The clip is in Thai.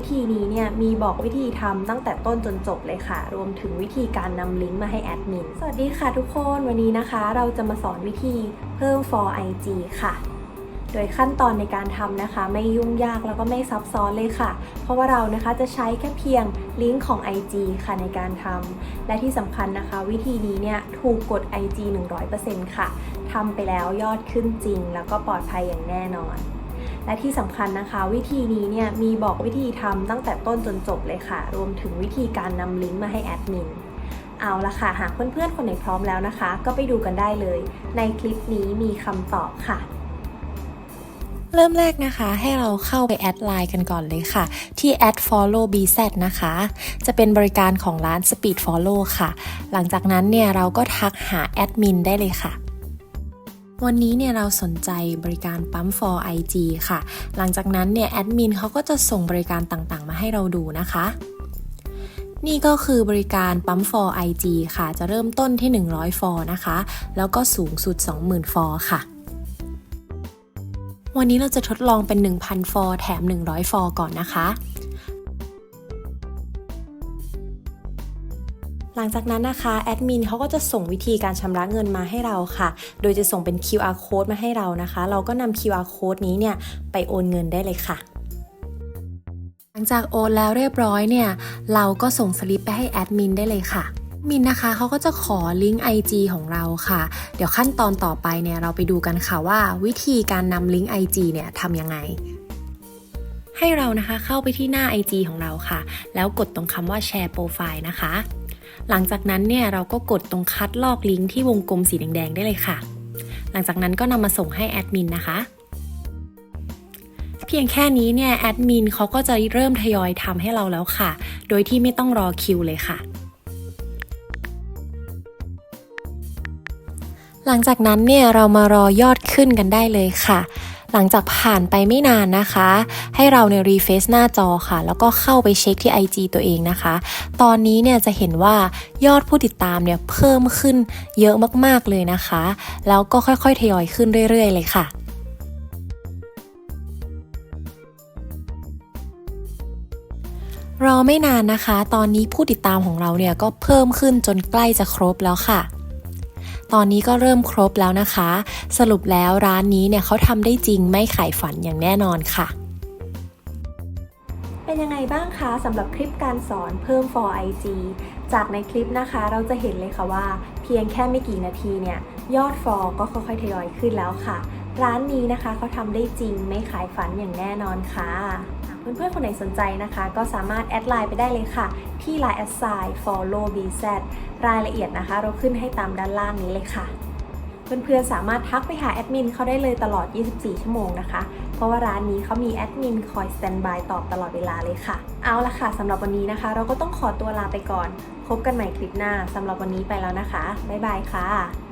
วิธีนี้เนี่ยมีบอกวิธีทำตั้งแต่ต้นจนจบเลยค่ะ รวมถึงวิธีการนำลิงก์มาให้แอดมิน สวัสดีค่ะทุกคนวันนี้นะคะ เราจะมาสอนวิธีเพิ่ม for IG ค่ะ โดยขั้นตอนในการทำนะคะ ไม่ยุ่งยากแล้วก็ไม่ซับซ้อนเลยค่ะ เพราะว่าเรานะคะจะใช้แค่เพียงลิงก์ของ IG ค่ะในการทำและที่สำคัญนะคะ วิธีนี้เนี่ยถูกกด IG 100%ค่ะทำไปแล้วยอดขึ้นจริง แล้วก็ปลอดภัยอย่างแน่นอน และที่สำคัญนะคะ วิธีนี้เนี่ยมีบอกวิธีทำตั้งแต่ต้นจนจบเลยค่ะ รวมถึงวิธีการนำลิงก์มาให้แอดมินเอาละค่ะ หากเพื่อนๆ คนไหนพร้อมแล้วนะคะ ก็ไปดูกันได้เลย ในคลิปนี้มีคำตอบค่ะเริ่มแรกนะคะให้เราเข้าไปแอดไลน์กันก่อนเลยค่ะ ที่ add follow bz นะคะ จะเป็นบริการของร้าน speed follow ค่ะ หลังจากนั้นเนี่ยเราก็ทักหาแอดมินได้เลยค่ะ วันนี้เนี่ยเราสนใจบริการปั๊ม for IG ค่ะ หลังจากนั้นเนี่ยแอดมินเขาก็จะส่งบริการต่างๆ มาให้เราดูนะคะ นี่ก็คือบริการปั๊ม for IG ค่ะ จะเริ่มต้นที่ 100 for นะคะ แล้วก็สูงสุด 20,000 for ค่ะวันนี้เราจะทดลองเป็น 1,000 ฟอร์แถม 100 ฟอร์ก่อนนะคะ หลังจากนั้นนะคะแอดมินเขาก็จะส่งวิธีการชำระเงินมาให้เราค่ะ โดยจะส่งเป็น QR code มาให้เรานะคะ เราก็นำ QR code นี้เนี่ยไปโอนเงินได้เลยค่ะ หลังจากโอนแล้วเรียบร้อยเนี่ย เราก็ส่งสลิปไปให้แอดมินได้เลยค่ะมินนะคะเขาก็จะขอลิงก์ IG ของเราค่ะ เดี๋ยวขั้นตอนต่อไปเนี่ยเราไปดูกันค่ะว่า วิธีการนำลิงก์ IG เนี่ยทำยังไง ให้เรานะคะเข้าไปที่หน้า IG ของเราค่ะ แล้วกดตรงคำว่าแชร์โปรไฟล์นะคะ หลังจากนั้นเนี่ยเราก็กดตรงคัดลอกลิงก์ที่วงกลมสีแดงๆได้เลยค่ะ หลังจากนั้นก็นำมาส่งให้แอดมินนะคะ เพียงแค่นี้เนี่ยแอดมินเขาก็จะเริ่มทยอยทำให้เราแล้วค่ะ โดยที่ไม่ต้องรอคิวเลยค่ะหลังจากนั้นเนี่ยเรามารอยอดขึ้นกันได้เลยค่ะ หลังจากผ่านไปไม่นานนะคะ ให้เราในรีเฟซหน้าจอค่ะ แล้วก็เข้าไปเช็คที่ IG ตัวเองนะคะ ตอนนี้เนี่ยจะเห็นว่ายอดผู้ติดตามเนี่ยเพิ่มขึ้นเยอะมากๆเลยนะคะ แล้วก็ค่อยๆทยอยขึ้นเรื่อยๆ เลยค่ะรอไม่นานนะคะ ตอนนี้ผู้ติดตามของเราเนี่ยก็เพิ่มขึ้นจนใกล้จะครบแล้วค่ะ ตอนนี้ก็เริ่มครบแล้วนะคะ สรุปแล้วร้านนี้เนี่ยเขาทำได้จริงไม่ขายฝันอย่างแน่นอนค่ะ เป็นยังไงบ้างคะสำหรับคลิปการสอนเพิ่ม for IG จากในคลิปนะคะเราจะเห็นเลยค่ะว่า เพียงแค่ไม่กี่นาทีเนี่ยยอด for ก็ค่อยๆทยอยขึ้นแล้วค่ะ ร้านนี้นะคะเขาทำได้จริงไม่ขายฝันอย่างแน่นอนค่ะ เพื่อนๆคนไหนสนใจนะคะ ก็สามารถแอดไลน์ไปได้เลยค่ะ ที่ Line แอดไซน์ follow bz รายละเอียดนะคะ เราขึ้นให้ตามด้านล่างนี้เลยค่ะ เพื่อนๆสามารถทักไปหาแอดมินเขาได้เลยตลอด 24 ชั่วโมงนะคะ เพราะว่าร้านนี้เขามีแอดมินคอยสแตนบายตอบตลอดเวลาเลยค่ะ เอาละค่ะสำหรับวันนี้นะคะ เราก็ต้องขอตัวลาไปก่อน พบกันใหม่คลิปหน้าสำหรับวันนี้ไปแล้วนะคะบ๊ายบายค่ะ